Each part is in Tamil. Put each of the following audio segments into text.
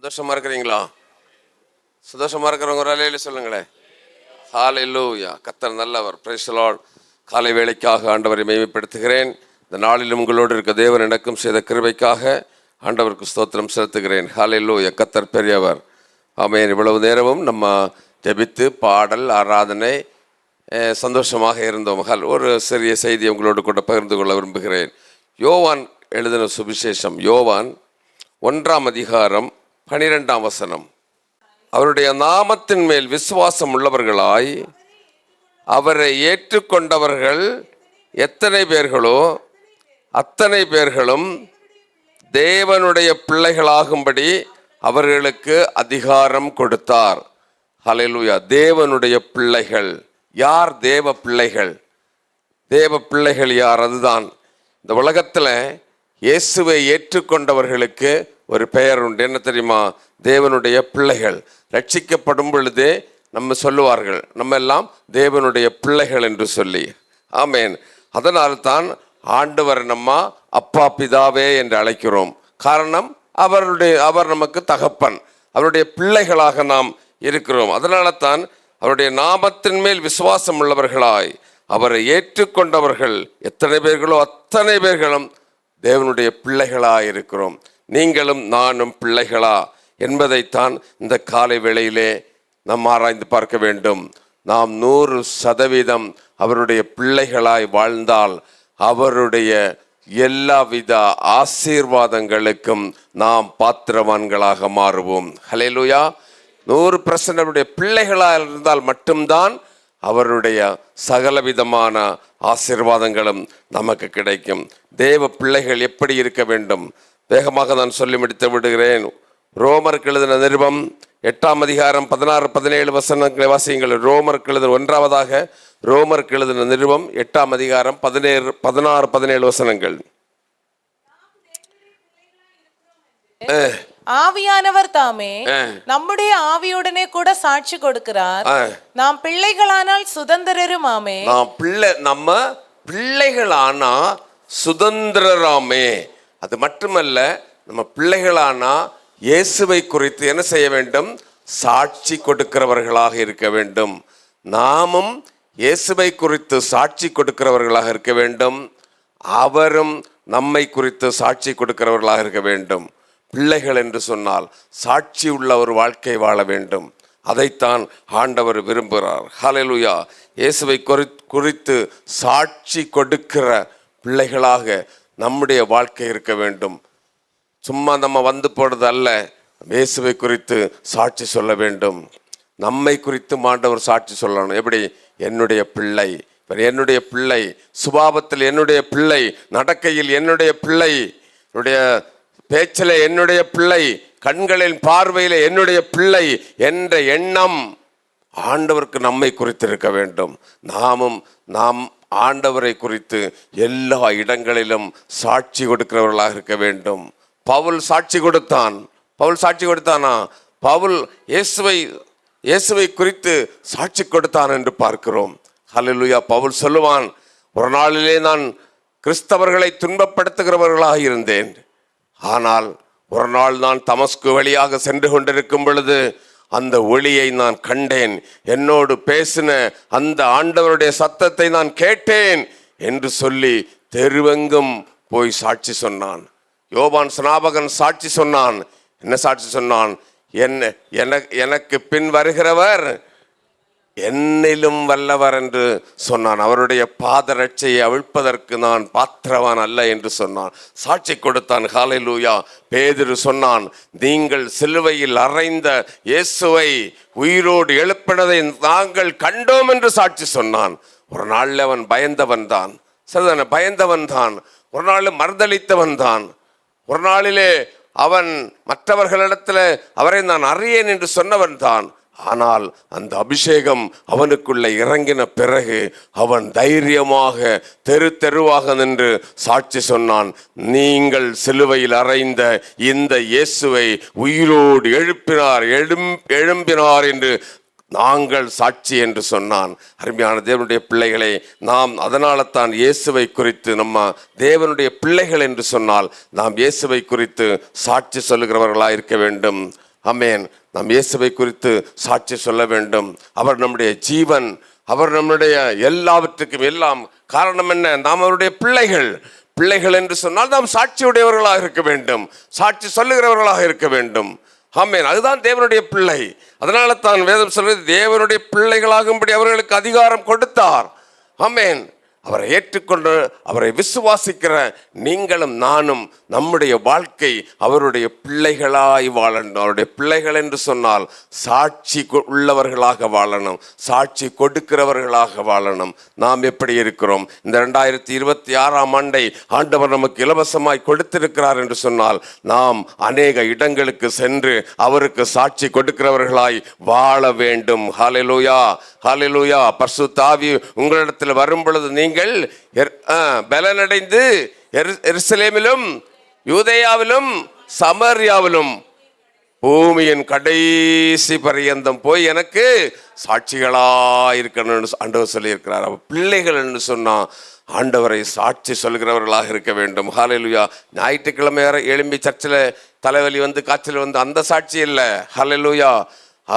சந்தோஷமா இருக்கிறீங்களா? சந்தோஷமா இருக்கிறவங்க ஒரு அலையில சொல்லுங்களேன். ஹalleluya கத்தர் நல்லவர். பிரேசலால் காலை வேளைக்காக ஆண்டவரை மேம்படுத்துகிறேன் இந்த நாளிலும் உங்களோடு இருக்க தேவன் எனக்கும் செய்த கிருபைக்காக ஆண்டவருக்கு ஸ்தோத்திரம் செலுத்துகிறேன். ஹalleluya கத்தர் பெரியவர். ஆமையன் இவ்வளவு நேரமும் நம்ம ஜெபித்து பாடல் ஆராதனை சந்தோஷமாக இருந்தோம். ஹல் ஒரு சிறிய செய்தி உங்களோடு கூட பகிர்ந்து கொள்ள விரும்புகிறேன். யோவான் எழுதின சுவிசேஷம். யோவான் ஒன்றாம் அதிகாரம் பனிரெண்டாம் வசனம். அவருடைய நாமத்தின் மேல் விசுவாசம் உள்ளவர்களாய் அவரை ஏற்றுக்கொண்டவர்கள் எத்தனை பேர்களோ அத்தனை பேர்களும் தேவனுடைய பிள்ளைகளாகும்படி அவர்களுக்கு அதிகாரம் கொடுத்தார். ஹலெலுயா தேவனுடைய பிள்ளைகள். யார் தேவ பிள்ளைகள்? தேவ பிள்ளைகள் யார்? அதுதான். இந்த உலகத்தில் இயேசுவை ஏற்றுக்கொண்டவர்களுக்கு ஒரு பெயர் உண்டு. என்ன தெரியுமா? தேவனுடைய பிள்ளைகள். ரட்சிக்கப்படும் பொழுதே நம்ம சொல்லுவார்கள் நம்ம எல்லாம் தேவனுடைய பிள்ளைகள் என்று சொல்லி. ஆமேன். அதனால் தான் ஆண்டவர் நம்ம அப்பா பிதாவே என்று அழைக்கிறோம். காரணம் அவருடைய அவர் நமக்கு தகப்பன். அவருடைய பிள்ளைகளாக நாம் இருக்கிறோம். அதனால தான் அவருடைய நாமத்தின் மேல் விசுவாசம் உள்ளவர்களாய் அவரை ஏற்றுக்கொண்டவர்கள் எத்தனை பேர்களோ அத்தனை பேர்களும் தேவனுடைய பிள்ளைகளாக இருக்கிறோம். நீங்களும் நானும் பிள்ளைகளா என்பதைத்தான் இந்த காலை வேளையிலே நாம் ஆராய்ந்து பார்க்க வேண்டும். நாம் நூறு சதவீதம் அவருடைய பிள்ளைகளாய் வாழ்ந்தால் அவருடைய எல்லாவித ஆசீர்வாதங்களுக்கும் நாம் பாத்திரவான்களாக மாறுவோம். ஹலேலுயா நூறு பர்சன்ட் அவருடைய பிள்ளைகளாக இருந்தால் மட்டும்தான் அவருடைய சகலவிதமான ஆசீர்வாதங்களும் நமக்கு கிடைக்கும். தேவ பிள்ளைகள் எப்படி இருக்க வேண்டும்? வேகமாக நான் சொல்லி முடித்து விடுகிறேன். ரோமருக்கு எழுதின நிருபம் எட்டாம் அதிகாரம் பதினாறு பதினேழு வசனங்களை வாசியுங்கள். ரோமருக்கு எழுதின ஒன்றாவதாக ரோமருக்கு எழுதின நிருபம் எட்டாம் அதிகாரம் பதினேழு பதினாறு பதினேழு வசனங்கள். ஆவியானவர் தாமே நம்முடைய ஆவியுடனே கூட சாட்சி கொடுக்கிறார். நாம் பிள்ளைகளானால் சுதந்திரருமாமே. நாம் பிள்ளை நம்ம பிள்ளைகளானா சுதந்திரராமே. அது மட்டுமல்ல நம்ம பிள்ளைகளானா இயேசுவை குறித்து என்ன செய்ய வேண்டும்? சாட்சி கொடுக்கிறவர்களாக இருக்க வேண்டும். நாமும் இயேசுவை குறித்து சாட்சி கொடுக்கிறவர்களாக இருக்க வேண்டும். அவரும் நம்மை குறித்து சாட்சி கொடுக்கிறவர்களாக இருக்க வேண்டும். பிள்ளைகள் என்று சொன்னால் சாட்சி உள்ள ஒரு வாழ்க்கை வாழ வேண்டும். அதைத்தான் ஆண்டவர் விரும்புகிறார். ஹலலுயா இயேசுவை குறி குறித்து சாட்சி கொடுக்கிற பிள்ளைகளாக நம்முடைய வாழ்க்கை இருக்க வேண்டும். சும்மா நம்ம வந்து போடுறது அல்ல இயேசுவை குறித்து சாட்சி சொல்ல வேண்டும். நம்மை குறித்து ஆண்டவர் சாட்சி சொல்லணும். எப்படி? என்னுடைய பிள்ளை என்னுடைய பிள்ளை சுபாவத்தில் என்னுடைய பிள்ளை நடக்கையில் என்னுடைய பிள்ளை என்னுடைய பேச்சில் என்னுடைய பிள்ளை கண்களின் பார்வையில் என்னுடைய பிள்ளை என்ற எண்ணம் ஆண்டவருக்கு நம்மை குறித்து இருக்க வேண்டும். நாமும் நாம் ஆண்டவரை குறித்து எல்லா இடங்களிலும் சாட்சி கொடுக்கிறவர்களாக இருக்க வேண்டும். பவுல் சாட்சி கொடுத்தான். பவுல் சாட்சி கொடுத்தானா? பவுல் இயேசுவை இயேசுவை குறித்து சாட்சி கொடுத்தான் என்று பார்க்கிறோம். ஹலலுயா பவுல் சொல்லுவான் ஒரு நாளிலே நான் கிறிஸ்தவர்களை துன்பப்படுத்துகிறவர்களாக இருந்தேன். ஆனால் ஒரு நாள் நான் தமஸ்கு வழியாக சென்று கொண்டிருக்கும் பொழுது அந்த ஒளியை நான் கண்டேன். என்னோடு பேசின அந்த ஆண்டவருடைய சத்தத்தை நான் கேட்டேன் என்று சொல்லி தெருவெங்கும் போய் சாட்சி சொன்னான். யோபான் ஸ்நாபகன் சாட்சி சொன்னான். என்ன சாட்சி சொன்னான்? என்ன எனக்கு எனக்கு பின் வருகிறவர் என்னிலும் வல்லவர் என்று சொன்னான். அவருடைய பாதரட்சையை அவிழ்ப்பதற்கு நான் பாத்திரவான் அல்ல என்று சொன்னான். சாட்சி கொடுத்தான். ஹalleluya. பேதிரு சொன்னான் நீங்கள் சிலுவையில் அறைந்த இயேசுவை உயிரோடு எழுப்பினதை நாங்கள் கண்டோம் என்று சாட்சி சொன்னான். ஒரு நாளில் அவன் பயந்தவன் தான். சரிதான? பயந்தவன் தான். ஒரு நாள் மறுதளித்தவன் தான். ஒரு நாளிலே அவன் மற்றவர்களிடத்தில் அவரை நான் அறியேன் என்று சொன்னவன் தான். ஆனால் அந்த அபிஷேகம் அவனுக்குள்ள இறங்கின பிறகு அவன் தைரியமாக தெரு தெருவாக நின்று சாட்சி சொன்னான் நீங்கள் சிலுவையில் அறைந்த இந்த இயேசுவை உயிரோடு எழுப்பினார் எழும் எழும்பினார் என்று நாங்கள் சாட்சி என்று சொன்னான். அருமையான தேவனுடைய பிள்ளைகளை நாம் அதனால தான் இயேசுவை குறித்து நம்ம தேவனுடைய பிள்ளைகள் என்று சொன்னால் நாம் இயேசுவை குறித்து சாட்சி சொல்லுகிறவர்களாக இருக்க வேண்டும். அமேன். நாம் இயேசுவை குறித்து சாட்சி சொல்ல வேண்டும். அவர் நம்முடைய ஜீவன் அவர் நம்முடைய எல்லாவற்றுக்கும் எல்லாம் காரணம் என்ன? நாம் அவருடைய பிள்ளைகள். பிள்ளைகள் என்று சொன்னால் நாம் சாட்சியுடையவர்களாக இருக்க வேண்டும். சாட்சி சொல்லுகிறவர்களாக இருக்க வேண்டும். ஆமேன். அதுதான் தேவனுடைய பிள்ளை. அதனால தான் வேதம் சொல்வது தேவனுடைய பிள்ளைகளாகும்படி அவர்களுக்கு அதிகாரம் கொடுத்தார். ஆமேன். அவரை ஏற்றுக்கொண்டு அவரை விசுவாசிக்கிற நீங்களும் நானும் நம்முடைய வாழ்க்கை அவருடைய பிள்ளைகளாய் வாழணும். அவருடைய பிள்ளைகள் என்று சொன்னால் சாட்சி உள்ளவர்களாக வாழணும். சாட்சி கொடுக்கிறவர்களாக வாழணும். நாம் எப்படி இருக்கிறோம்? இந்த ரெண்டாயிரத்தி இருபத்தி ஆறாம் ஆண்டை ஆண்டவர் நமக்கு இலவசமாய் கொடுத்திருக்கிறார் என்று சொன்னால் நாம் அநேக இடங்களுக்கு சென்று அவருக்கு சாட்சி கொடுக்கிறவர்களாய் வாழ வேண்டும். ஹாலிலூயா ஹாலிலூயா பர்சு தாவி உங்களிடத்தில் வரும் பொழுது நீங்கள் நீங்கள் பலனடைந்து எருசலேமிலும் யூதேயாவிலும் சமரியாவிலும் பூமியின் கடைசி பரியந்தம் போய் எனக்கு சாட்சிகளா இருக்கணும்னு ஆண்டவர் சொல்லியிருக்கிறார். அப்ப பிள்ளைகள்னு என்று ஆண்டவரை சாட்சி சொல்கிறவர்களாக இருக்க வேண்டும். ஹalleluya. ஞாயிற்றுக்கிழமை வேற எழும்பி சர்ச்சில் தலைவலி வந்து காய்ச்சல் வந்து அந்த சாட்சி இல்லை. ஹalleluya.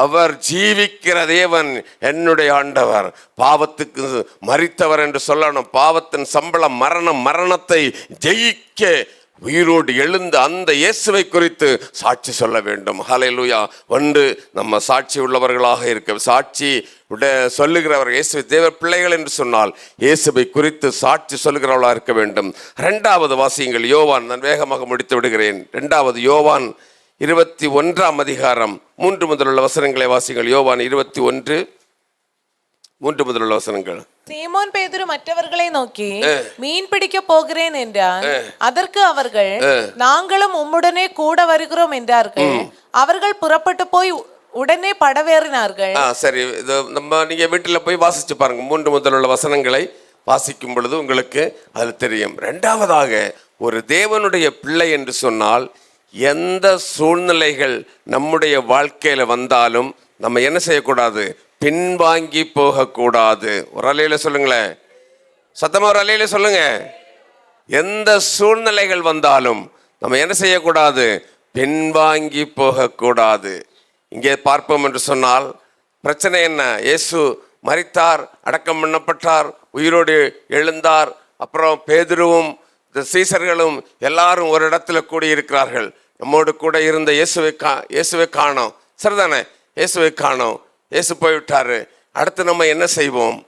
அவர் ஜீவிக்கிற தேவன் என்னுடைய ஆண்டவர். பாவத்துக்கு மறித்தவர் என்று சொல்லணும். பாவத்தின் சம்பளம் மரணம் மரணத்தை ஜெயிக்க உயிரோடு எழுந்த அந்த இயேசுவை குறித்து சாட்சி சொல்ல வேண்டும். ஹalleluya. ஒன்று நம்ம சாட்சி உள்ளவர்களாக இருக்க சாட்சி உட சொல்லுகிறவர் இயேசு தேவ பிள்ளைகள் என்று சொன்னால் இயேசுவை குறித்து சாட்சி சொல்லுகிறவர்களாக இருக்க வேண்டும். ரெண்டாவது வாசியங்கள் யோவான் நான் வேகமாக முடித்து விடுகிறேன். ரெண்டாவது யோவான் இருபத்தி ஒன்றாம் அதிகாரம். மூன்று முதலுள்ள வசனங்களை வாசிங்கள். யோவான் இருபத்தி ஒன்று மூன்று முதலுள்ள வசனங்கள். சீமோன் பேதுரு மற்றவர்களை நோக்கி மீன் பிடிக்க போகிறேன் என்றான். அதற்கு அவர்கள் நாங்களும் உம்முடனே கூட வருகிறோம் என்றார்கள். அவர்கள் புறப்பட்டு போய் உடனே படவேறினார்கள். சரி. இது நம்ம நீங்க வீட்டில் போய் வாசிச்சு பாருங்க. மூன்று முதலுள்ள வசனங்களை வாசிக்கும் பொழுது உங்களுக்கு அது தெரியும். ரெண்டாவதாக ஒரு தேவனுடைய பிள்ளை என்று சொன்னால் எந்த சூழ்நிலைகள் நம்முடைய வாழ்க்கையில் வந்தாலும் நம்ம என்ன செய்யக்கூடாது? பின்வாங்கி போகக்கூடாது. ஒரு அலையில சொல்லுங்களேன் சத்தமாக ஒரு அலையில சொல்லுங்க. எந்த சூழ்நிலைகள் வந்தாலும் நம்ம என்ன செய்யக்கூடாது? பின்வாங்கி போகக்கூடாது. இங்கே பார்ப்போம் என்று சொன்னால் பிரச்சனை என்ன? இயேசு மறித்தார் அடக்கம் பண்ணப்பட்டார் உயிரோடு எழுந்தார் அப்புறம் பேதுருவும் இந்த சீசர்களும் எல்லாரும் ஒரு இடத்துல கூடி இருக்கிறார்கள் நம்மோடு கூட இருந்த இயேசுவை கா இயேசுவை காணோம். சரிதானே? இயேசுவை காணோம். இயேசு போய்விட்டாரு. அடுத்து நம்ம என்ன செய்வோம்?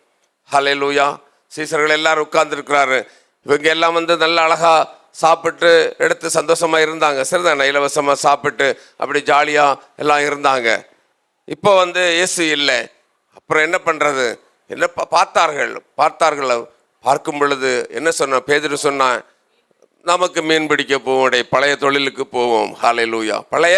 ஹalleluya. சீசர்கள் எல்லாரும் உட்கார்ந்துருக்கிறாரு. இவங்க எல்லாம் வந்து நல்ல அழகாக சாப்பிட்டு எடுத்து சந்தோஷமாக இருந்தாங்க. சரிதானே? இலவசமாக சாப்பிட்டு அப்படி ஜாலியாக எல்லாம் இருந்தாங்க. இப்போ வந்து இயேசு இல்லை. அப்புறம் என்ன பண்ணுறது என்ன பா- பார்த்தார்கள். பார்த்தார்கள். பார்க்கும் பொழுது என்ன சொன்ன? பேதிரு சொன்னான் நமக்கு மீன் பிடிக்க போவோம் டேய், பழைய தொழிலுக்கு போவோம். ஹalleluya. பழைய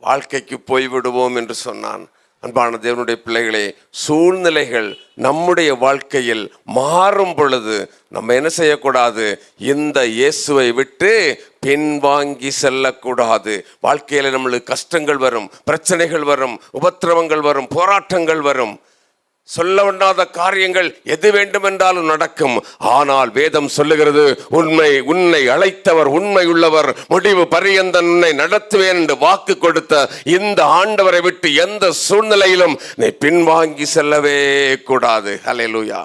வாழ்க்கைக்கு போய்விடுவோம் என்று சொன்னான். அன்பான தேவனுடைய பிள்ளைகளே சூழ்நிலைகள் நம்முடைய வாழ்க்கையில் மாறும் பொழுது நம்ம என்ன செய்யக்கூடாது? இந்த இயேசுவை விட்டு பின்வாங்கி செல்லக்கூடாது. வாழ்க்கையில் நம்மளுக்கு கஷ்டங்கள் வரும் பிரச்சனைகள் வரும் உபத்திரவங்கள் வரும் போராட்டங்கள் வரும். சொல்ல வேண்டாத காரியங்கள் எது வேண்டுமென்றாலும் நடக்கும். ஆனால் வேதம் சொல்லுகிறது உண்மை உன்னை அழைத்தவர் உண்மை உள்ளவர் முடிவு பரியந்தன் உன்னை நடத்துவேன் என்று வாக்கு கொடுத்த இந்த ஆண்டவரை விட்டு எந்த சூழ்நிலையிலும் நீ பின்வாங்கி செல்லவே கூடாது. ஹலெலுயா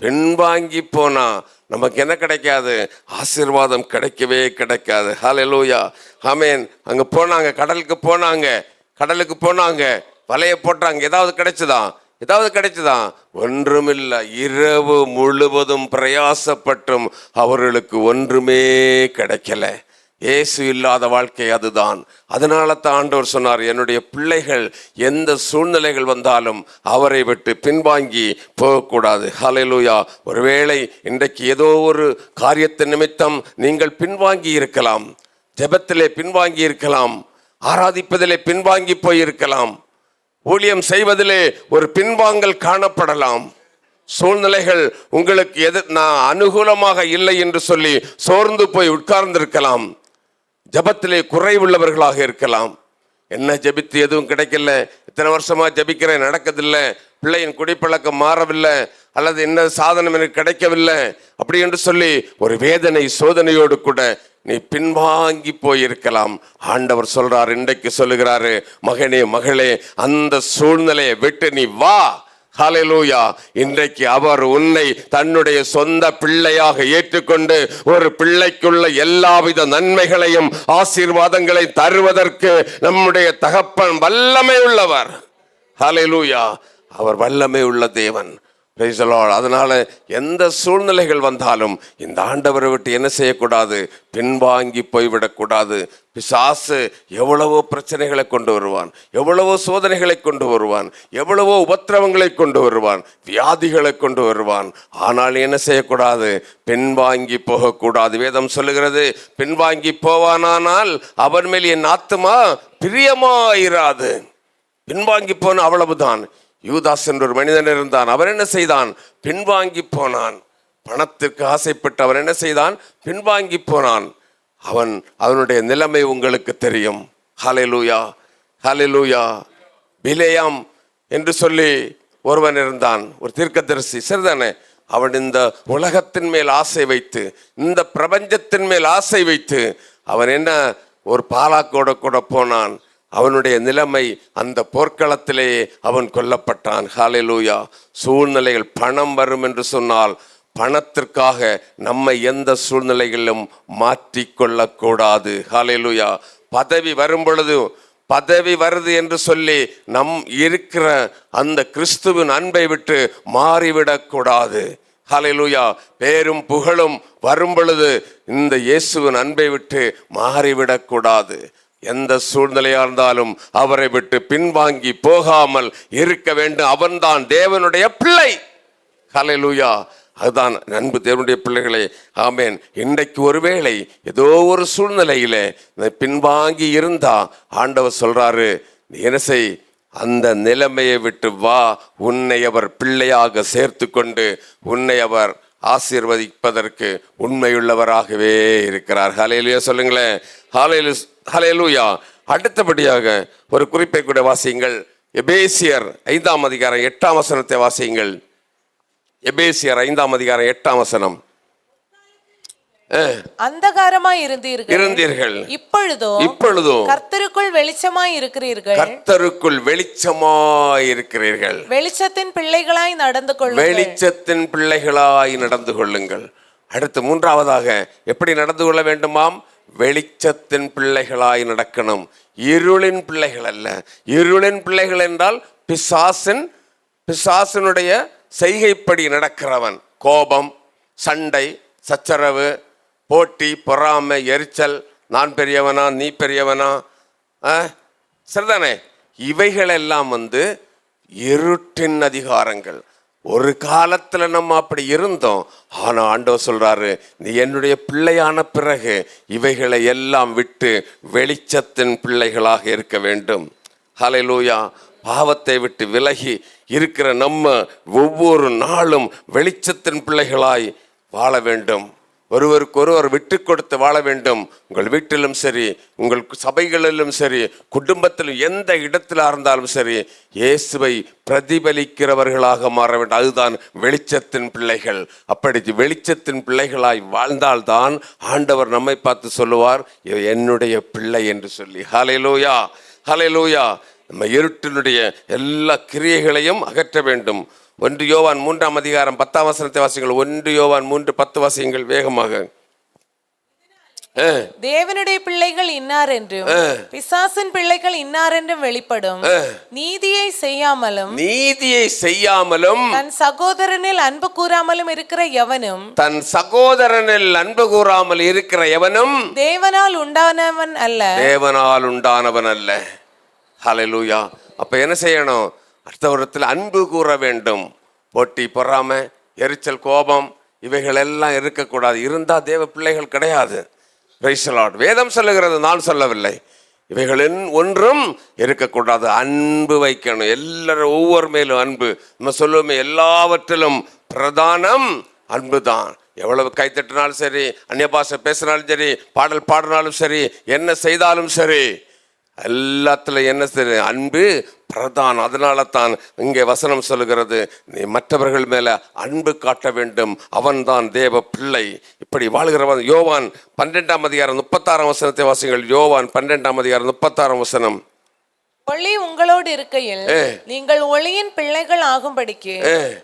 பின்வாங்கி போனா நமக்கு என்ன கிடைக்காது? ஆசீர்வாதம் கிடைக்கவே கிடைக்காது. ஹலெலுயா ஹமேன் அங்கே போனாங்க கடலுக்கு போனாங்க கடலுக்கு போனாங்க வலையை போட்டாங்க ஏதாவது கிடைச்சதா? ஏதாவது கிடைச்சதா? ஒன்றுமில்லை. இரவு முழுவதும் பிரயாசப்பட்டும் அவர்களுக்கு ஒன்றுமே கிடைக்கல. இயேசு இல்லாத வாழ்க்கை அதுதான். அதனால தான் ஆண்டவர் சொன்னார் என்னுடைய பிள்ளைகள் எந்த சூழ்நிலைகள் வந்தாலும் அவரை விட்டு பின்வாங்கி போகக்கூடாது. ஹalleluya. ஒருவேளை இன்றைக்கு ஏதோ ஒரு காரியத்தின் நிமித்தம் நீங்கள் பின்வாங்கி இருக்கலாம். ஜெபத்திலே பின்வாங்கி இருக்கலாம். ஆராதிப்பதிலே பின்வாங்கி போயிருக்கலாம். ஊழியம் செய்வதிலே ஒரு பின்வாங்கல் காணப்படலாம். சூழ்நிலைகள் உங்களுக்கு எது நான் அனுகூலமாக இல்லை என்று சொல்லி சோர்ந்து போய் உட்கார்ந்திருக்கலாம். ஜபத்திலே குறைவுள்ளவர்களாக இருக்கலாம். என்ன ஜெபித்து எதுவும் கிடைக்கல. இத்தனை வருஷமாக ஜபிக்கிறேன் நடக்கதில்லை. பிள்ளையின் குடிப்பழக்கம் மாறவில்லை. அல்லது என்ன சாதனம் எனக்கு கிடைக்கவில்லை. அப்படி என்று சொல்லி ஒரு வேதனை சோதனையோடு கூட நீ பின்வாங்கி போயிருக்கலாம். ஆண்டவர் சொல்றார் இன்றைக்கு சொல்லுகிறாரு மகனே மகளே அந்த சூழ்நிலையை விட்டு நீ வா. ஹலலூயா இன்றைக்கு அவர் உன்னை தன்னுடைய சொந்த பிள்ளையாக ஏற்றுக்கொண்டு ஒரு பிள்ளைக்குள்ள எல்லாவித நன்மைகளையும் ஆசீர்வாதங்களை தருவதற்கு நம்முடைய தகப்பன் வல்லமை உள்ளவர். ஹலலூயா அவர் வல்லமை உள்ள தேவன். பிரைசலால் அதனால் எந்த சூழ்நிலைகள் வந்தாலும் இந்த ஆண்டவரை விட்டு என்ன செய்யக்கூடாது? பின்வாங்கி போய்விடக்கூடாது. பிசாசு எவ்வளவோ பிரச்சனைகளை கொண்டு வருவான். எவ்வளவோ சோதனைகளை கொண்டு வருவான். எவ்வளவோ உபத்திரவங்களை கொண்டு வருவான். வியாதிகளை கொண்டு வருவான். ஆனால் என்ன செய்யக்கூடாது? பின்வாங்கி போகக்கூடாது. வேதம் சொல்லுகிறது பின்வாங்கி போவானானால் அவன் மேல் என் ஆத்துமா பிரியமாயிராது. பின்வாங்கி போன அவ்வளவுதான். யூதாஸ் என்ற ஒரு மனிதன் இருந்தான். அவன் என்ன செய்தான்? பின்வாங்கி போனான். பணத்திற்கு ஆசைப்பட்டு அவன் என்ன செய்தான்? பின்வாங்கி போனான். அவன் அவனுடைய நிலைமை உங்களுக்கு தெரியும். ஹalleluya ஹalleluya. பிலேயாம் என்று சொல்லி ஒருவன் இருந்தான். ஒரு தீர்க்கதரிசி சரிதானே அவன் இந்த உலகத்தின் மேல் ஆசை வைத்து இந்த பிரபஞ்சத்தின் மேல் ஆசை வைத்து அவன் என்ன ஒரு பாலாக்கோட கூட போனான். அவனுடைய நிலைமை அந்த போர்க்களத்திலேயே அவன் கொல்லப்பட்டான். ஹalleluya. சூழ்நிலைகள் பணம் வரும் என்று சொன்னால் பணத்திற்காக நம்மை எந்த சூழ்நிலைகளிலும் மாற்றிக்கொள்ளக்கூடாது. ஹalleluya. பதவி வரும் பொழுது பதவி வருது என்று சொல்லி நம் இருக்கிற அந்த கிறிஸ்துவின் அன்பை விட்டு மாறிவிடக்கூடாது. ஹalleluya. பேரும் புகழும் வரும் பொழுது இந்த இயேசுவின் அன்பை விட்டு மாறிவிடக்கூடாது. எந்த சூழ்நிலையா இருந்தாலும் அவரை விட்டு பின்வாங்கி போகாமல் இருக்க வேண்டும். அவன்தான் தேவனுடைய பிள்ளை. ஹalleluya. அதுதான் அன்பு தேவனுடைய பிள்ளைகளே. ஆமேன். இன்றைக்கு ஒருவேளை ஏதோ ஒரு சூழ்நிலையிலே பின்வாங்கி இருந்தா ஆண்டவர் சொல்றாரு நீ என்ன செய்? அந்த நிலைமையை விட்டு வா. உன்னை அவர் பிள்ளையாக சேர்த்து கொண்டு உன்னை அவர் ஆசீர்வதிப்பதற்கு உண்மையுள்ளவராகவே இருக்கிறார். ஹலையிலுயா சொல்லுங்களேன். ஹalleluya ஹalleluya. அடுத்தபடியாக ஒரு குறிப்பை கூட வாசியுங்கள். எபேசியர் ஐந்தாம் அதிகாரம் எட்டாம் வசனத்தை வாசியுங்கள். எபேசியர் ஐந்தாம் அதிகாரம் எட்டாம் வசனம். அந்தகாரமாய் இருந்தீர்கள். இருந்தீர்கள். இப்பொழுதோ இப்பொழுதும் கர்த்தருக்குள் வெளிச்சமாய் இருக்கிறீர்கள். கர்த்தருக்குள் வெளிச்சமாய் இருக்கிறீர்கள். வெளிச்சத்தின் பிள்ளைகளாய் நடந்து கொள்ளுங்கள். வெளிச்சத்தின் பிள்ளைகளாய் நடந்து கொள்ளுங்கள். அடுத்து மூன்றாவதாக எப்படி நடந்து கொள்ள வேண்டுமாம்? வெளிச்சத்தின் பிள்ளைகளாய் நடக்கணும். இருளின் பிள்ளைகள் அல்ல. இருளின் பிள்ளைகள் என்றால் பிசாசின் பிசாசினுடைய செய்கைப்படி நடக்கிறவன். கோபம் சண்டை சச்சரவு போட்டி பொறாமை எரிச்சல் நான் பெரியவனா நீ பெரியவனா ஆ? சரிதானே? இவைகளெல்லாம் வந்து இருட்டின் அதிகாரங்கள். ஒரு காலத்தில் நம்ம அப்படி இருந்தோம். ஆனால் ஆண்டவர் சொல்கிறாரு நீ என்னுடைய பிள்ளையான பிறகு இவைகளை எல்லாம் விட்டு வெளிச்சத்தின் பிள்ளைகளாக இருக்க வேண்டும். ஹalleluya. பாவத்தை விட்டு விலகி இருக்கிற நம்ம ஒவ்வொரு நாளும் வெளிச்சத்தின் பிள்ளைகளாய் வாழ வேண்டும். ஒருவருக்கொருவர் விட்டு கொடுத்து வாழ வேண்டும். உங்கள் வீட்டிலும் சரி உங்கள் சபைகளிலும் சரி குடும்பத்திலும் எந்த இடத்தில் இருந்தாலும் சரி இயேசுவை பிரதிபலிக்கிறவர்களாக மாற வேண்டும். அதுதான் வெளிச்சத்தின் பிள்ளைகள். அப்படி வெளிச்சத்தின் பிள்ளைகளாய் வாழ்ந்தால்தான் ஆண்டவர் நம்மை பார்த்து சொல்லுவார் என்னுடைய பிள்ளை என்று சொல்லி. ஹலைலூயா ஹலைலூயா நம்ம இருட்டினுடைய எல்லா கிரியைகளையும் அகற்ற வேண்டும். ஒன்று யோவான் மூன்றாம் அதிகாரம் பத்தாம் வசனத்தை வாசிங்கள். ஒன்று யோவான் மூன்று பத்து வாசியங்கள் வேகமாக. தேவனுடைய பிள்ளைகள் இன்னார் என்றும் பிசாசின் பிள்ளைகள் இன்னார் என்றும் வெளிப்படும் நீதியை செய்யாமலும் நீதியை செய்யாமலும் தன் சகோதரனில் அன்பு கூறாமலும் இருக்கிற எவனும் தன் சகோதரனில் அன்பு கூறாமல் இருக்கிற எவனும் தேவனால் உண்டானவன் அல்ல. தேவனால் உண்டானவன் அல்ல. ஹalleluya. அப்ப என்ன செய்யணும்? அடுத்தவரத்தில் அன்பு கூற வேண்டும். போட்டி பொறாம எரிச்சல் கோபம் இவைகள் எல்லாம் இருக்கக்கூடாது. இருந்தால் தேவ பிள்ளைகள் கிடையாது. Praise வேதம் சொல்லுகிறது நான் சொல்லவில்லை. இவைகளின் ஒன்றும் இருக்கக்கூடாது. அன்பு வைக்கணும். எல்லாரும் ஒவ்வொரு மேலும் அன்பு. நம்ம சொல்லுவோமே எல்லாவற்றிலும் பிரதானம் அன்பு தான் எவ்வளவு கைத்தட்டினாலும் சரி அந்நிய பாஷை பேசினாலும் சரி பாடல் பாடினாலும் சரி என்ன செய்தாலும் சரி எல்லாத்துல என்ன செய்ய அன்பு பிரதான் அதனால தான் இங்கே வசனம் சொல்லுகிறது நீ மற்றவர்கள் மேல அன்பு காட்ட வேண்டும். அவன்தான் தேவ பிள்ளை. இப்படி வாழ்கிறவன் யோவான் பன்னெண்டாம் அதிகாரம் முப்பத்தாறாம் வசனத்தை வாசிங்கள் யோவான் பன்னெண்டாம் அதிகாரம் முப்பத்தாறாம் வசனம். ஒளி உங்களோடு இருக்கையில் நீங்கள் ஒளியின் பிள்ளைகள் ஆகும்படிக்கு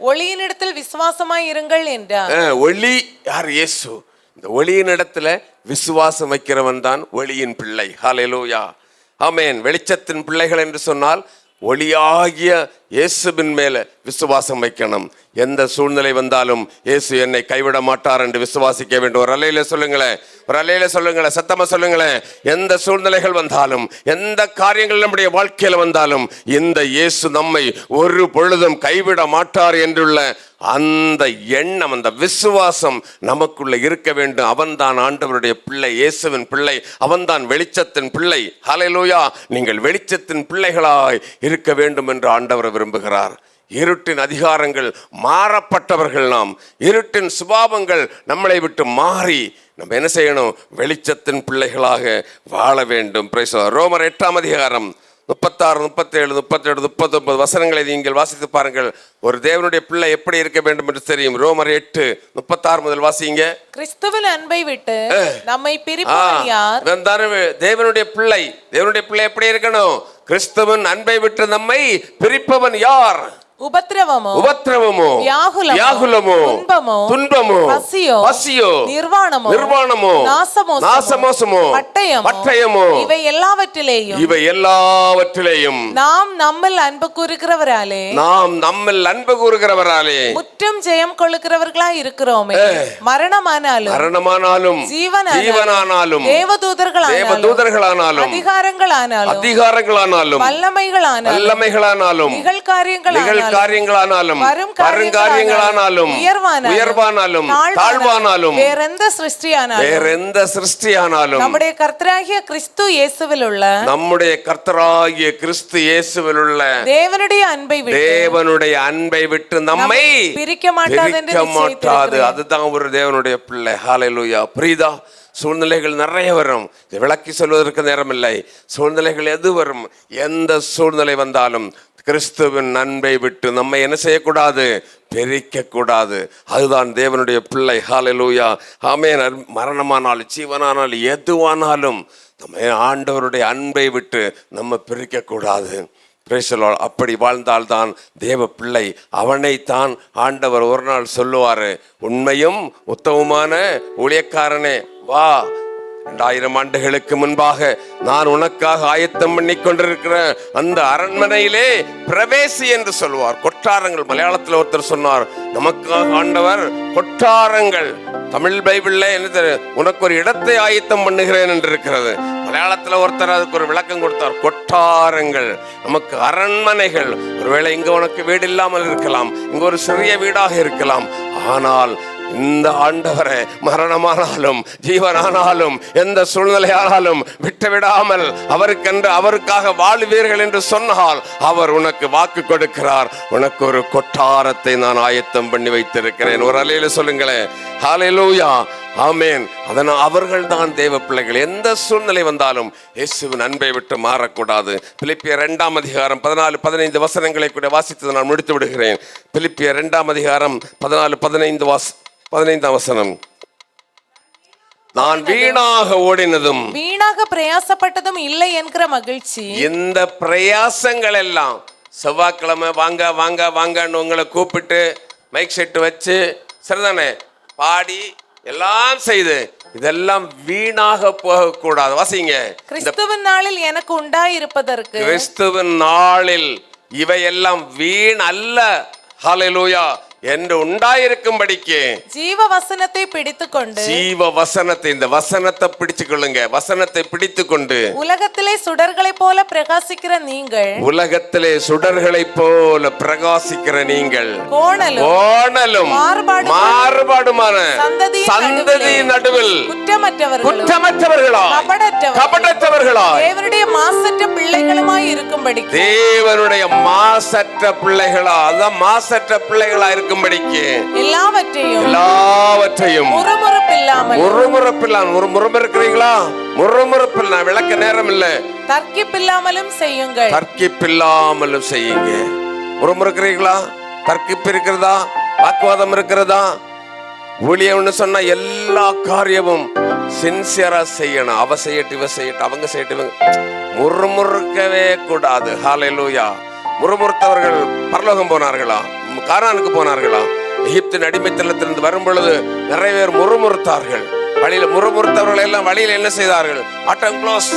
ஒளியினிடத்தில் விசுவாசமாய் இருங்கள் என்றார். ஒளி யார்? இயேசு. இந்த ஒளியின் இடத்துல விசுவாசம் வைக்கிறவன் தான் ஒளியின் பிள்ளை. ஹalleluya. ஆமேன். வெளிச்சத்தின் பிள்ளைகள் என்று சொன்னால் ஒளியாகிய இயேசுவின் மேல விசுவாசம் வைக்கணும். எந்த சூழ்நிலை வந்தாலும் இயேசு என்னை கைவிட மாட்டார் என்று விசுவாசிக்க வேண்டும். ஒரு அலையில சொல்லுங்களேன். ஒரு அலையில சொல்லுங்களேன். சத்தமா சொல்லுங்களேன். எந்த சூழ்நிலைகள் வந்தாலும் எந்த காரியங்கள் நம்முடைய வாழ்க்கையில் வந்தாலும் இந்த இயேசு நம்மை ஒரு பொழுதும் கைவிட மாட்டார் என்றுள்ள அந்த எண்ணம் அந்த விசுவாசம் நமக்குள்ள இருக்க வேண்டும். அவன்தான் ஆண்டவருடைய பிள்ளை இயேசுவின் பிள்ளை அவன்தான் வெளிச்சத்தின் பிள்ளை. ஹalleluya நீங்கள் வெளிச்சத்தின் பிள்ளைகளாய் இருக்க வேண்டும் என்று ஆண்டவர் விரும்புகிறார். இருட்டின் அதிகாரங்கள் மாறப்பட்டவர்கள் நாம். இருட்டின் சுபாவங்கள் நம்மளை விட்டு மாறி நம்ம என்ன செய்யணும்? வெளிச்சத்தின் பிள்ளைகளாக வாழ வேண்டும். ரோமர் எட்டாம் அதிகாரம். முப்பத்தாறு முப்பத்தேழு முப்பத்தேழு முப்பத்தொன்பது வசனங்களை நீங்கள் வாசித்து பாருங்கள். ஒரு தேவனுடைய பிள்ளை எப்படி இருக்க வேண்டும் என்று தெரியும். ரோமர் எட்டு முப்பத்தாறு முதல் வாசிங்க. கிறிஸ்துவின் அன்பை விட்டு நம்மை பிரிப்பவன் யார்? தேவனுடைய பிள்ளை. தேவனுடைய பிள்ளை எப்படி இருக்கணும்? கிறிஸ்துவன் அன்பை விட்டு நம்மை பிரிப்பவன் யார்? உபத்திரவமோ? உபத்திரவமோ? வியாகுலமோ, வியாகுலமோ? துன்பமோ, துன்பமோ? பசியோ, பசியோ? நிர்வாணமோ, நிர்வாணமோ? நாசமோசமோ, நாசமோசமோ? பட்டயமோ, பட்டயமோ? இவை எல்லாவற்றிலேயும். இவை எல்லாவற்றிலேயும். நாம் நம்மில் அன்பு கூறுகிறவராலே. நாம் நம்மில் அன்பு கூறுகிறவராலே. முற்றும் ஜெயம் கொள்ளுகிறவர்களாய் இருக்கிறோமே. மரணமானாலும் மரணமானாலும் ஜீவனானாலும், ஜீவனானாலும் தேவதூதர்களானாலும் தேவதூதர்களானாலும் அதிகாரங்களானாலும் அதிகாரங்களானாலும் வல்லமைகளானாலும் வல்லமைகளானாலும் நிகழ்காரியங்களானாலும் நிகழ்காரியங்களானாலும் வரும் வருங்காரியங்களானாலும் உயர்வானாலும் தாழ்வானாலும் வேறெந்த சிருஷ்டியானாலும் வேற எந்த சிருஷ்டியானாலும் நம்முடைய கர்த்தராகிய கிறிஸ்து இயேசுவில் உள்ள நம்முடைய கர்த்தராகிய கிறிஸ்து இயேசுவில் உள்ள தேவனுடைய அன்பை விட்டு தேவனுடைய அன்பை விட்டு நம்மை பிரிக்க மாட்டாது என்று பிரிக்க மாட்டாது. அதுதான் ஒரு தேவனுடைய பிள்ளை ஹalleluya புரியுதா சூழ்நிலைகள் நிறைய வரும் விளக்கி சொல்வதற்கு நேரமில்லை சூழ்நிலைகள் எது வரும் எந்த சூழ்நிலை வந்தாலும் கிறிஸ்துவின் அன்பை விட்டு நம்மை என்ன செய்யக்கூடாது? பிரிக்க கூடாது அதுதான் தேவனுடைய பிள்ளை. ஹாலலூயா ஆமே மரணமானாலும் ஜீவனானாலும் எதுவானாலும் நம்ம ஆண்டவருடைய அன்பை விட்டு நம்ம பிரிக்க கூடாது அப்படி வாழ்ந்தால்தான் தேவ பிள்ளை. அவனைத்தான் ஆண்டவர் ஒரு நாள் சொல்லுவார். உண்மையும் உத்தமமான ஊழியக்காரனே வா ரெண்டாயிரம் ஆண்டுகளுக்கு முன்பாக நான் உனக்காக ஆயத்தம் பண்ணி கொண்டிருக்கிற அந்த அரண்மனையிலே பிரவேசி என்று சொல்வார். கொட்டாரங்கள். மலையாளத்தில் ஒருத்தர் சொன்னார் நமக்காக ஆண்டவர் கொட்டாரங்கள். தமிழ் பைபிள்ல என்ன உனக்கு ஒரு இடத்தை ஆயத்தம் பண்ணுகிறேன் என்று இருக்கிறது மலையாளத்தில் ஒருத்தர் அதுக்கு ஒரு விளக்கம் கொடுத்தார் கொட்டாரங்கள். நமக்கு அரண்மனைகள். ஒருவேளை இங்க உனக்கு வீடு இல்லாமல் இருக்கலாம் இங்க ஒரு சிறிய வீடாக இருக்கலாம். ஆனால் இந்த ஆண்டவரை மரணமானாலும் ஜீவனானாலும் எந்த சூழ்நிலையானாலும் விட்டு விடாமல் அவருக்கென்று அவருக்காக வாழ்வீர்கள் என்று சொன்னால் அவர் உனக்கு வாக்கு கொடுக்கிறார். உனக்கு ஒரு கொட்டாரத்தை நான் ஆயத்தம் பண்ணி வைத்திருக்கிறேன். ஒரு அலையில சொல்லுங்களேன் ஹalleluya ஆமேன் அதனால் அவர்கள் தான் தேவ பிள்ளைகள். எந்த சூழ்நிலை வந்தாலும் இயேசுவின் அன்பை விட்டு மாறக்கூடாது. பிலிப்பிய இரண்டாம் அதிகாரம் பதினாலு பதினைந்து வசனங்களை கூட வாசித்து நான் முடித்து விடுகிறேன் பிலிப்பிய ரெண்டாம் அதிகாரம் பதினாலு பதினைந்து வாச பதினைந்தாம் வசனம். நான் வீணாக ஓடினதும் வீணாக பிரயாசப்பட்டதும் இல்லை என்கிற மகிழ்ச்சி. இந்த பிரயாசங்கள் எல்லாம் செவ்வாய்க்கிழமை வாங்க வாங்க வாங்கன்னு உங்களை கூப்பிட்டு மைக் செட்டு வச்சு சரிதானே? பாடி எல்லாம் செய்து இதெல்லாம் வீணாக போகக்கூடாது. வாசிங்க. கிறிஸ்துவின் நாளில் எனக்கு உண்டாயிருப்பதற்கு கிறிஸ்துவின் நாளில் இவையெல்லாம் வீண் அல்ல. ஹalleluya என்று உண்டாயிருக்கும்படிக்கு ஜீவ வசனத்தை பிடித்துக்கொண்டு ஜீவ வசனத்தை இந்த வசனத்தை பிடிச்சு கொள்ளுங்க வசனத்தை பிடித்து கொண்டு உலகத்திலே சுடர்களைப் போல பிரகாசிக்கிற நீங்கள் உலகத்திலே சுடர்களைப் போல பிரகாசிக்கிற நீங்கள் கோணலும் மாறுபாடுமான சந்ததியின் நடுவில் குற்றமற்றவர்களா கபடற்றவர்களா தேவனுடைய மாசற்ற பிள்ளைகளுமாய் இருக்கும் இருக்கும்படிக்கு தேவனுடைய மாசற்ற பிள்ளைகளா? அதான் மாசற்ற பிள்ளைகளா இருக்கும்படிக்கு எல்லாவற்றையும் எல்லாவற்றையும் முறுமுறுப்பில்லாமல் முறுமுறுப்பில்லாம் ஒரு முறுமுறுக்கிறீங்களா? முறுமுறுப்பில் நான் விளக்க நேரம் இல்லை தர்க்கிப்பில்லாமலும் செய்யுங்கள். தர்க்கிப்பில்லாமலும் செய்யுங்க. முறுமுறுக்கிறீங்களா? தர்க்கிப்பு இருக்கிறதா? வாக்குவாதம் இருக்கிறதா? ஊழியம்னு சொன்னா எல்லா காரியமும் சின்சியரா செய்யணும். அவ செய்யட்டு இவ செய்யட்டு அவங்க செய்யட்டு இவங்க முறுமுறுக்கவே கூடாது. ஹalleluya. முறுமுறுத்தவர்கள் பரலோகம் போனார்களா? காரானுக்கு போனார்களா? எகிப்தின் அடிமைத்தளத்திலிருந்து வரும் பொழுது நிறைய பேர் முறுமுறுத்தார்கள். வழியில முறுமுறுத்தவர்கள் எல்லாம் வழியில் என்ன செய்தார்கள்? ஆட்டம் க்ளோஸ்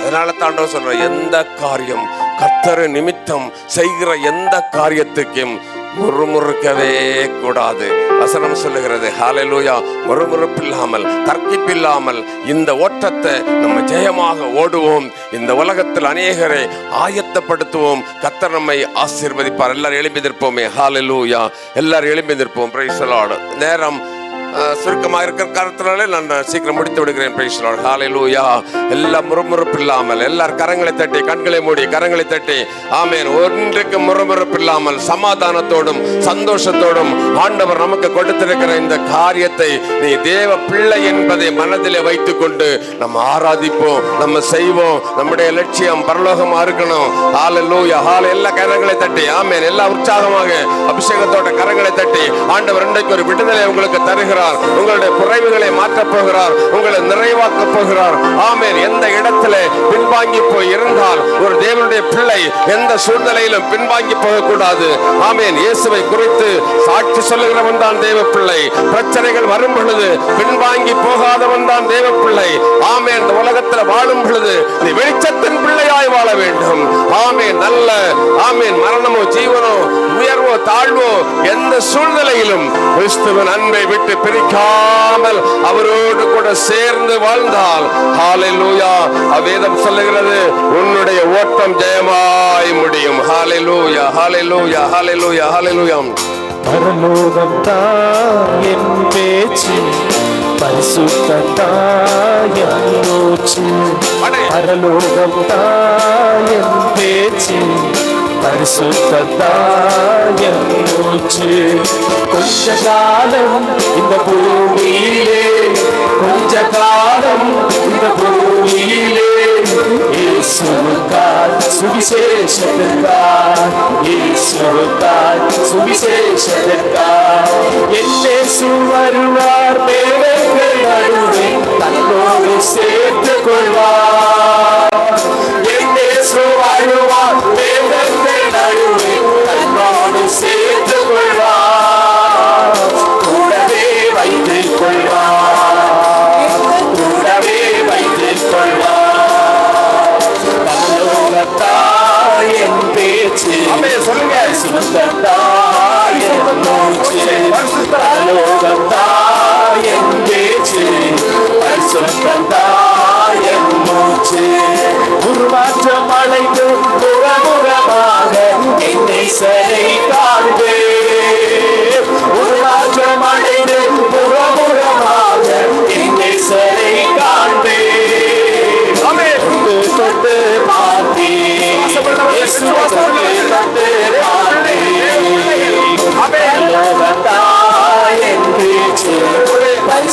அதனால தாண்டவர் சொல்ற எந்த காரியம்? கர்த்தர் நிமித்தம் செய்கிற எந்த காரியத்துக்கும் முறுமுறுக்கவே கூடாது. வசனம் சொல்லுகிறது ஹalleluya. முறுமுறுப்பில்லாமல் தர்க்கிப்பில்லாமல் இந்த ஓட்டத்தை நம்ம ஜெயமாக ஓடுவோம். இந்த உலகத்தில் அநேகரை ஆயத்தப்படுத்துவோம். கத்தர் நம்மை ஆசீர்வதிப்பார். எல்லாரும் எழுப்பி நிற்போமே ஹாலலூயா எல்லாரும் எழுப்பி நிற்போம் நேரம் சுருக்கமாக இருக்கிற காரணத்தினாலே நான் சீக்கிரம் முடித்து விடுகிறேன் பிரைஸ் லார்ட் ஹalleluya எல்லாம் முறுமுறுப்பு இல்லாமல் எல்லார் கரங்களை தட்டி கண்களை மூடி கரங்களை தட்டி ஆமேன். ஒன்றுக்கு முறுமுறுப்பு இல்லாமல் சமாதானத்தோடும் சந்தோஷத்தோடும் ஆண்டவர் நமக்கு கொடுத்திருக்கிற இந்த காரியத்தை நீ தேவ பிள்ளை என்பதை மனதிலே வைத்துக்கொண்டு நம்ம ஆராதிப்போம் நம்ம செய்வோம். நம்முடைய லட்சியம் பரலோகமா இருக்கணும். ஹalleluya ஹால எல்லா கரங்களை தட்டி ஆமேன். எல்லா உற்சாகமாக அபிஷேகத்தோட கரங்களை தட்டி ஆண்டவர் இன்றைக்கு ஒரு விடுதலை உங்களுக்கு தருகிறார். போகிறார். உங்களுடைய குறைவுகளை மாற்றப் போகிறார். உங்களை நிறைவாக்க போகிறார். ஆமென். எந்த இடத்துல பின்வாங்கி போய் இருந்தால் ஒரு தேவனுடைய பிள்ளை எந்த சூழ்நிலையிலும் பின்வாங்கி போகக்கூடாது. ஆமென். இயேசுவை குறித்து சாட்சி சொல்லுகிறவன் தான் தேவ பிள்ளை பிரச்சனைகள் வரும் பொழுது பின்வாங்கி போகாதவன் தான் தேவ பிள்ளை ஆமென். இந்த உலகத்தில் வாழும் பொழுது நீ வெளிச்சத்தின் பிள்ளையாய் வாழ வேண்டும். ஆமென். நல்ல ஆமென். மரணமோ ஜீவனோ உயர்வோ தாழ்வோ எந்த சூழ்நிலையிலும் கிறிஸ்துவன் அன்பை விட்டு பிரிக்காமல் அவரோடு கூட சேர்ந்து வாழ்ந்தால். ஹalleluya. வேதம் சொல்லுகிறது உன்னுடைய ஓட்டம் ஜெயமாய் முடியும். ஹalleluya ஹalleluya ஹalleluya ஹalleluya. பரலோகம் தான் என் பேச்சு பரிசுத்தம் தான் என் மூச்சு. அடே. பரலோகம் என் பேச்சு பரிசுத்தம் மூச்சு. கொஞ்ச காலம் இந்த பூமியிலே கொஞ்ச காலம் இந்த பூமியிலே. இயேசுவுக்காய் சுவிசேஷத்திற்காய் இயேசுவுக்காய் சுவிசேஷத்திற்காய். என்னேசு வருவார் மேகங்கள் நடுவே தன்னோடு சேர்த்துக் கொள்வார்.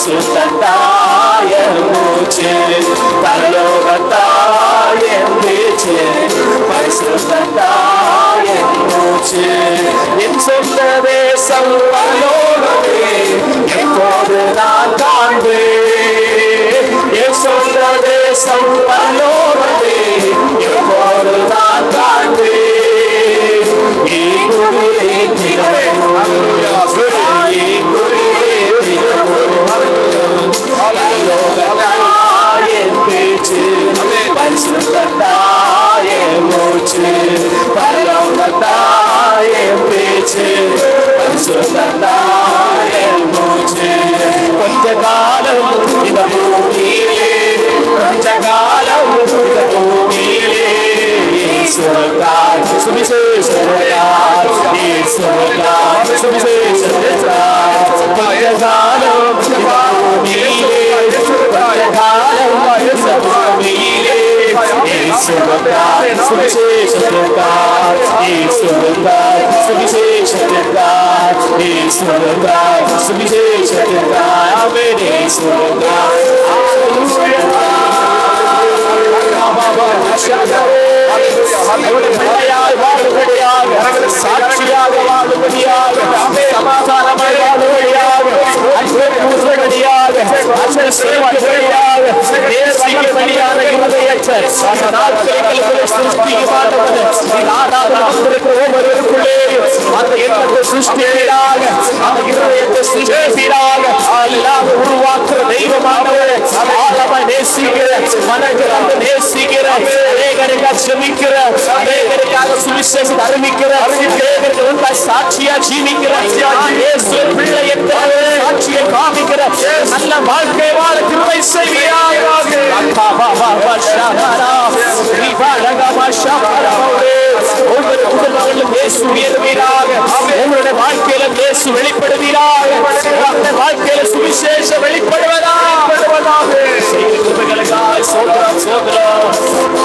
பரிசுத்தத்தாய் என் மூச்சு பரலோகத்தாய் என் பேச்சு பரிசுத்தத்தாய் என் மூச்சு என் சொந்த தேசம் பரலோகமே எப்போது நான் காண்பேன் என் சொந்த தேசம் பரலோகமே எப்போது நான் காண்பேன் பரிசுத்தத்தாய் என் மூச்சு பரலோகத்தாய் என் பேச்சு பரிசுத்தத்தாய் என் மூச்சு கொஞ்ச காலம் இந்த பூமியிலே கொஞ்ச காலம் இந்த பூமியிலே Son God, God, God, God, God, God, I'm in God. Hallelujah. Hallelujah. பிள்ளையாய் வாழும்படியாக சாட்சியாக வாழும்படியாக சமாதானமாய் வாழும்படியாக அன்பை கூறும்படியாக அன்பை செய்யும்படியாக நேசிக்கும்படியான இருதயத்தை அந்த நாட்களில் சிருஷ்டிக்குமானவன் அந்த எண்ணத்தை அந்த இருதயத்தை சிருஷ்டிப்பீராக உருவாக்குற தெய்வமானவர். ஆழமா நேசிக்கிற மனதில் நேசிக்கிற அநேகருக்காக செமிக்கிற அநேகருக்காக சுவிசேஷம் அறிவிக்கிற அநேகருக்கு உண்மை சாட்சியா ஜீவிக்கிற இயேசு பிள்ளை என்ற சாட்சியை காமிக்கிற நல்ல வாழ்க்கை வாழ கிருபை செய்வீராக ஒவ்வொரு குடும்பங்களிலும் இயேசு உயர்வீராக. உங்களுடைய வாழ்க்கையில இயேசு வெளிப்படுவீராக. வாழ்க்கையில சுவிசேஷம் வெளிப்படுவதாக செய்கிற கிருபைகளுக்காக சோதரம் சோதரம்